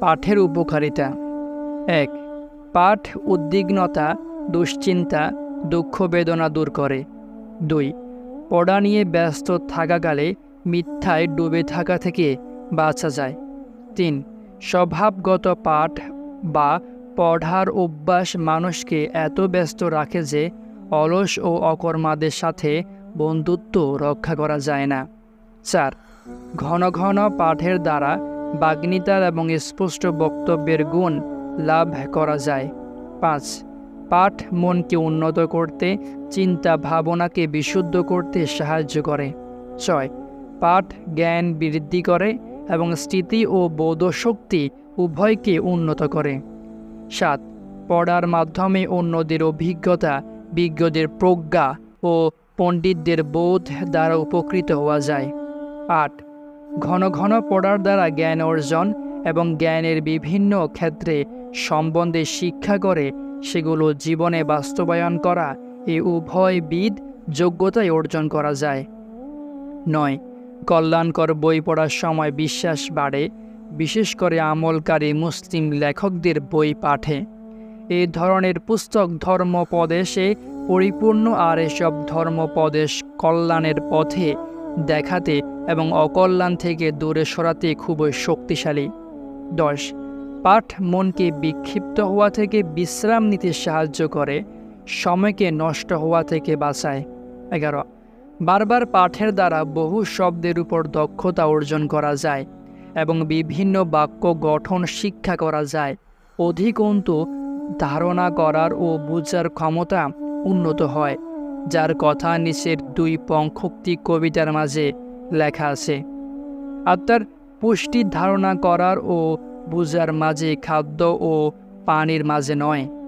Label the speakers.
Speaker 1: পাঠের উপকারিতা। এক, পাঠ উদ্বিগ্নতা, দুশ্চিন্তা, দুঃখ বেদনা দূর করে। দুই, পড়া নিয়ে ব্যস্ত থাকাকালে মিথ্যায় ডুবে থাকা থেকে বাঁচা যায়। তিন, স্বভাবগত পাঠ বা পড়ার অভ্যাস মানুষকে এত ব্যস্ত রাখে যে অলস ও অকর্মাদের সাথে বন্ধুত্ব রক্ষা করা যায় না। চার, ঘন ঘন পাঠের দ্বারা বাগ্নিতার এবং স্পষ্ট বক্তব্যের গুণ লাভ করা যায়। পাঁচ, পাঠ মনকে উন্নত করতে, চিন্তা ভাবনাকে বিশুদ্ধ করতে সাহায্য করে। ছয়, পাঠ জ্ঞান বৃদ্ধি করে এবং স্মৃতি ও বোধশক্তি উভয়কে উন্নত করে। সাত, পড়ার মাধ্যমে অন্যদের অভিজ্ঞতা, বিজ্ঞদের প্রজ্ঞা ও পণ্ডিতদের বোধ দ্বারা উপকৃত হওয়া যায়। আট ঘন ঘন পড়ার দ্বারা জ্ঞান অর্জন এবং জ্ঞানের বিভিন্ন ক্ষেত্রে সম্বন্ধে শিক্ষা করে সেগুলো জীবনে বাস্তবায়ন করা এই উভয়বিদ যোগ্যতায় অর্জন করা যায়। নয়, কল্যাণকর বই পড়ার সময় বিশ্বাস বাড়ে, বিশেষ করে আমলকারী মুসলিম লেখকদের বই পাঠে। এই ধরনের পুস্তক ধর্মপদেশে পরিপূর্ণ আর এসব ধর্মপদেশ কল্যাণের পথে দেখাতে এবং অকল্যাণ থেকে দূরে সরাতে খুবই শক্তিশালী। দশ, পাঠ মনকে বিক্ষিপ্ত হওয়া থেকে বিশ্রাম নিতে সাহায্য করে, সময়কে নষ্ট হওয়া থেকে বাঁচায়। এগারো, বারবার পাঠের দ্বারা বহু শব্দের উপর দক্ষতা অর্জন করা যায় এবং বিভিন্ন বাক্য গঠন শিক্ষা করা যায়। অধিকন্তু ধারণা করার ও বুঝার ক্ষমতা উন্নত হয়। যার কথা নিচের দুই পঙ্খোক্তি কবিতার মাঝে লেখা আছে। আত্মার পুষ্টি ধারণা করার ও বুঝার মাঝে খাদ্য ও পানির মাঝে নয়।